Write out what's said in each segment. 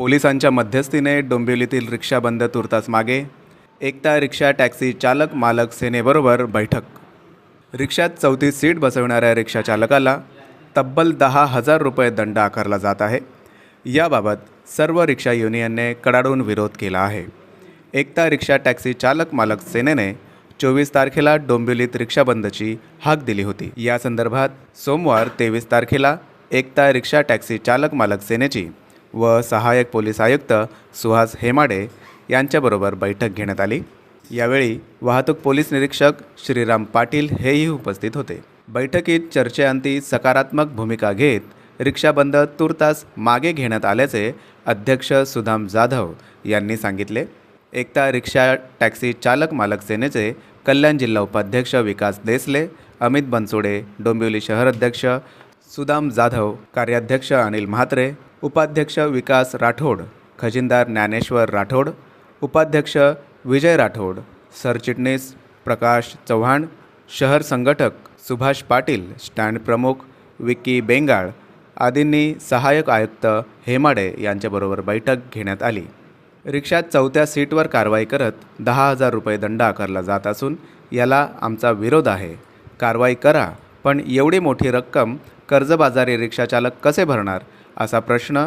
पोलिसांच्या मध्यस्थीने डोंबिवलीतील रिक्षा बंद तुर्तास मागे. एकता रिक्षा टॅक्सी चालक मालक सेनेबरोबर बैठक. रिक्षात चौतीस सीट बसवणाऱ्या रिक्षा चालकाला तब्बल दहा हजार रुपये दंड आकारला जात आहे. याबाबत सर्व रिक्षा युनियनने कडाडून विरोध केला आहे. एकता रिक्षा टॅक्सी चालक मालक सेनेने चोवीस तारखेला डोंबिवलीत रिक्षा बंदची हाक दिली होती. या संदर्भात सोमवार तेवीस तारखेला एकता रिक्षा टॅक्सी चालक मालक सेनेची व सहाय्यक पोलीस आयुक्त सुहास हेमाडे यांच्याबरोबर बैठक घेण्यात आली. यावेळी वाहतूक पोलीस निरीक्षक श्रीराम पाटील हेही उपस्थित होते. बैठकीत चर्चेअंती सकारात्मक भूमिका घेत रिक्षा बंद तुर्तास मागे घेण्यात आल्याचे अध्यक्ष सुदाम जाधव यांनी सांगितले. एकता रिक्षा टॅक्सी चालक मालक सेनेचे कल्याण जिल्हा उपाध्यक्ष विकास देसले अमित बनसोडे डोंबिवली शहर अध्यक्ष सुदाम जाधव कार्याध्यक्ष अनिल म्हात्रे उपाध्यक्ष विकास राठोड खजिनदार ज्ञानेश्वर राठोड उपाध्यक्ष विजय राठोड सरचिटणीस प्रकाश चव्हाण शहर संघटक सुभाष पाटील स्टँड प्रमुख विक्की बेंगाळ आदींनी सहाय्यक आयुक्त हेमाडे यांच्याबरोबर बैठक घेण्यात आली. रिक्षात चौथ्या सीटवर कारवाई करत दहा हजार रुपये दंड आकारला जात असून याला आमचा विरोध आहे. कारवाई करा पण एवढी मोठी रक्कम कर्जबाजारी रिक्षाचालक कसे भरणार? असा प्रश्न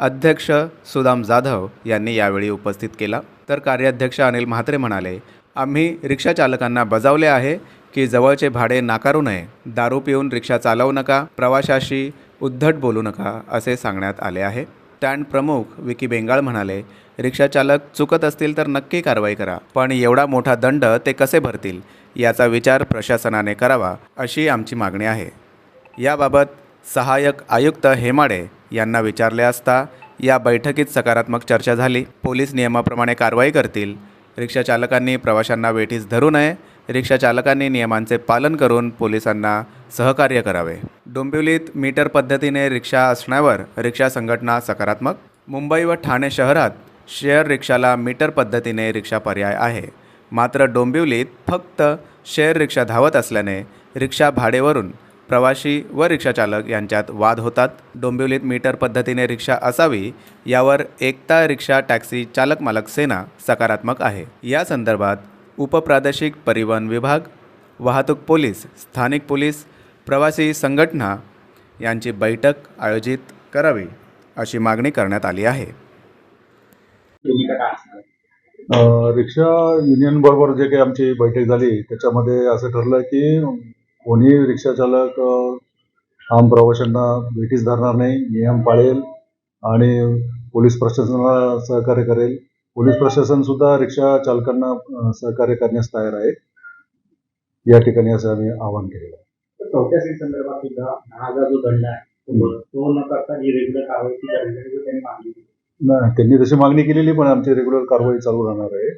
अध्यक्ष सुदाम जाधव यांनी यावेळी उपस्थित केला. तर कार्याध्यक्ष अनिल म्हात्रे म्हणाले आम्ही रिक्षाचालकांना बजावले आहे की जवळचे भाडे नाकारू नये दारू पिऊन रिक्षा चालवू नका प्रवाशाशी उद्धट बोलू नका असे सांगण्यात आले आहे. स्टँड प्रमुख विकी बेंगाळ म्हणाले रिक्षाचालक चुकत असतील तर नक्की कारवाई करा पण एवढा मोठा दंड ते कसे भरतील याचा विचार प्रशासनाने करावा अशी आमची मागणी आहे. याबाबत सहाय्यक आयुक्त हेमाडे यांना विचारले असता या बैठकीत सकारात्मक चर्चा झाली. पोलीस नियमाप्रमाणे कारवाई करतील. रिक्षाचालकांनी प्रवाशांना वेठीस धरू नये. रिक्षाचालकांनी नियमांचे पालन करून पोलिसांना सहकार्य करावे. डोंबिवलीत मीटर पद्धतीने रिक्षा असण्यावर रिक्षा संघटना सकारात्मक. मुंबई व ठाणे शहरात शेअर रिक्षाला मीटर पद्धतीने रिक्षा पर्याय आहे. मात्र डोंबिवलीत फक्त शेअर रिक्षा धावत असल्याने रिक्षा भाडेवरून प्रवाशी व रिक्षाचालक यांच्यात वाद होतात. डोंबिवलीत मीटर पद्धतीने रिक्षा असावी यावर एकता रिक्षा टॅक्सी चालक मालक सेना सकारात्मक आहे. या संदर्भात उपप्रादेशिक परिवहन विभाग वाहतूक पोलीस स्थानिक पोलीस प्रवासी संघटना यांची बैठक आयोजित करावी अशी मागणी करण्यात आली आहे. रिक्षा युनियन बरोबर जे काही आमची बैठक झाली त्याच्यामध्ये असं ठरलं की कोणी रिक्षा चालक अ, आम प्रवाशांना भेटीस धरणार नाही नियम पाळेल आणि पोलीस प्रशासनाला सहकार्य करेल. पोलीस प्रशासन सुद्धा रिक्षा चालकांना सहकार्य करण्यास तयार आहे. या ठिकाणी असं आम्ही आवाहन केलेलं आहे. चौथ्या सीट संदर्भात सुद्धा हजार जो आहे तो- न करता रेग्युलर कारवाई मागणी. नाही त्यांनी तशी मागणी केलेली पण आमची रेग्युलर कारवाई चालू राहणार आहे.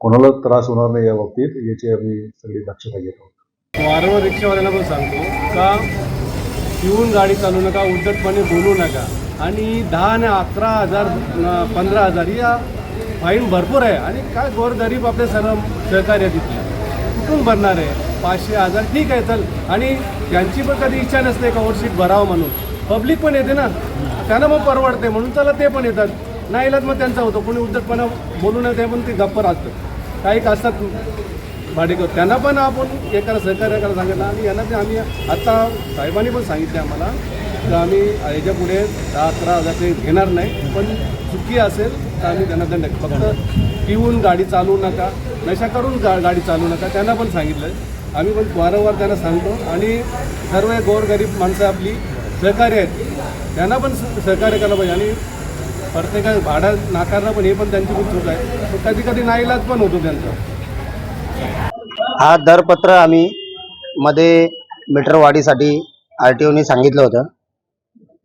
कोणाला त्रास होणार नाही या बाबतीत याची आम्ही सगळी दक्षता घेत आहोत. वारंवार रिक्षावाल्यांना पण सांगतो का पिऊन गाडी चालू नका उद्धटपणे बोलू नका. आणि दहा आणि अकरा हजार पंधरा हजार या फाईन भरपूर आहे. आणि काय गोरगरीब आपले सर्व सहकार्य तिथले कुठून भरणार आहे? पाचशे हजार ठीक आहे चल. आणि त्यांची पण कधी इच्छा नसते का ओव्हरशीट भरावं म्हणून? पब्लिक पण येते ना. त्यांना मग परवडते म्हणून चला ते पण येतात. नाही इलाज मग त्यांचा होतो. कोणी उद्धटपणा बोलू नये ते पण ते गप्प राहतं. काही असतात भाडेकर त्यांना पण आपण हे सहकार्य करायला सांगितलं आणि यांना ते आम्ही आत्ता साहेबांनी पण सांगितले आम्हाला तर आम्ही याच्यापुढे दहा अकरा हजार ते घेणार नाही पण चुकी असेल तर आम्ही त्यांना दंड फक्त पिऊन गाडी चालवू नका नशा करून गा गाडी चालवू नका त्यांना पण सांगितलं आम्ही पण वारंवार त्यांना सांगतो आणि सर्व गोरगरीब माणसं आपली सहकार्य आहेत. त्यांना पण स- सहकार्य करायला पाहिजे आणि प्रत्येका भाडं नाकारणं पण हे पण त्यांची खूप चूक आहे. कधी कधी नाईलाज पण होतो त्यांचा. हा दरपत्र आम्ही मध्ये मीटर वाढीसाठी आर टी ओने सांगितलं होतं.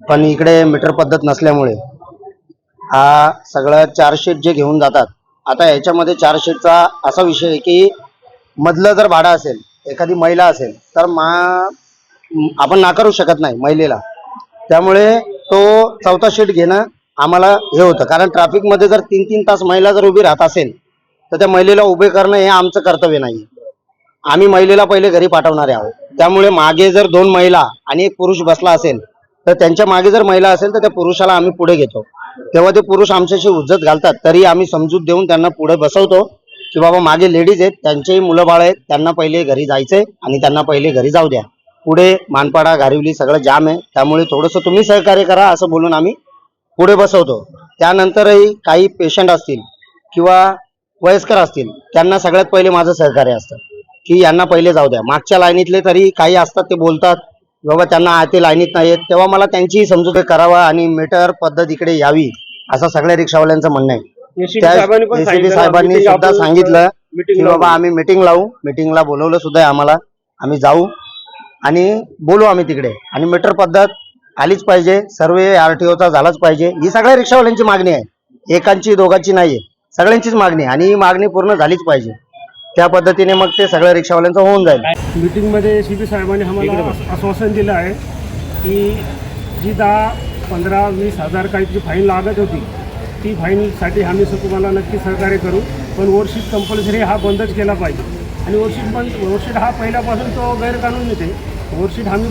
पण इकडे मीटर पद्धत नसल्यामुळे हा सगळं चार्जशीट जे घेऊन जातात आता याच्यामध्ये चार्जशीटचा असा विषय आहे की मधलं जर भाडं असेल एखादी महिला असेल तर मा आपण नाकारू शकत नाही महिलेला. त्यामुळे तो चौथा शीट घेणं आम्हाला हे होतं. कारण ट्रॅफिकमध्ये जर तीन तीन तास महिला जर उभी राहत असेल तर त्या महिलेला उभे करणं हे आमचं कर्तव्य नाही. आम्ही महिलेला पहिले घरी पाठवणारे आहोत. त्यामुळे मागे जर दोन महिला आणि एक पुरुष बसला असेल तर त्यांच्या मागे जर महिला असेल तर त्या पुरुषाला आम्ही पुढे घेतो. तेव्हा ते पुरुष आमच्याशी उज्जत घालतात तरी आम्ही समजूत देऊन त्यांना पुढे बसवतो की बाबा मागे लेडीज आहेत त्यांचेही मुलं बाळ आहेत त्यांना पहिले घरी जायचंय आणि त्यांना पहिले घरी जाऊ द्या. पुढे मानपाडा गारिवली सगळं जाम आहे. त्यामुळे थोडंसं तुम्ही सहकार्य करा असं बोलून आम्ही पुढे बसवतो. त्यानंतरही काही पेशंट असतील किंवा वयस्कर असतील त्यांना सगळ्यात पहिले माझं सहकार्य असतं. की यांना पहिले जाऊ द्या. मागच्या लाईनीतले तरी काही असतात ते बोलतात बाबा त्यांना ते लाईनीत नाही आहेत तेव्हा मला त्यांचीही समजूत करावा आणि मीटर पद्धत इकडे यावी असं सगळ्या रिक्षावाल्यांचं म्हणणं आहे. त्या साहेबांनी सुद्धा सांगितलं की बाबा आम्ही मिटिंग लावू मिटिंगला बोलवलं सुद्धा आहे आम्हाला. आम्ही जाऊ आणि बोलू आम्ही तिकडे. आणि मीटर पद्धत आलीच पाहिजे सर्व आरटीओचा झालाच पाहिजे. ही सगळ्या रिक्षावाल्यांची मागणी आहे. एकांची दोघांची नाहीये. सगळ्यांचीच मागणी आणि ही मागणी पूर्ण झालीच पाहिजे. त्या पद्धतीने मग ते सगळ्या रिक्षावाल्यांचं होऊन जाईल. मीटिंगमध्ये सी पी साहेबांनी आम्हाला आश्वासन दिलं आहे की जी दहा पंधरा वीस हजार काहीतरी फाईन लागत होती ती फाईनसाठी आम्ही स- तुम्हाला नक्की सहकार्य करू. पण वोरशीट कंपल्सरी हा बंदच केला पाहिजे. आणि वोरशीट बंद वोरशीट हा पहिल्यापासून तो गैरकानून येते. वोरशीट आम्ही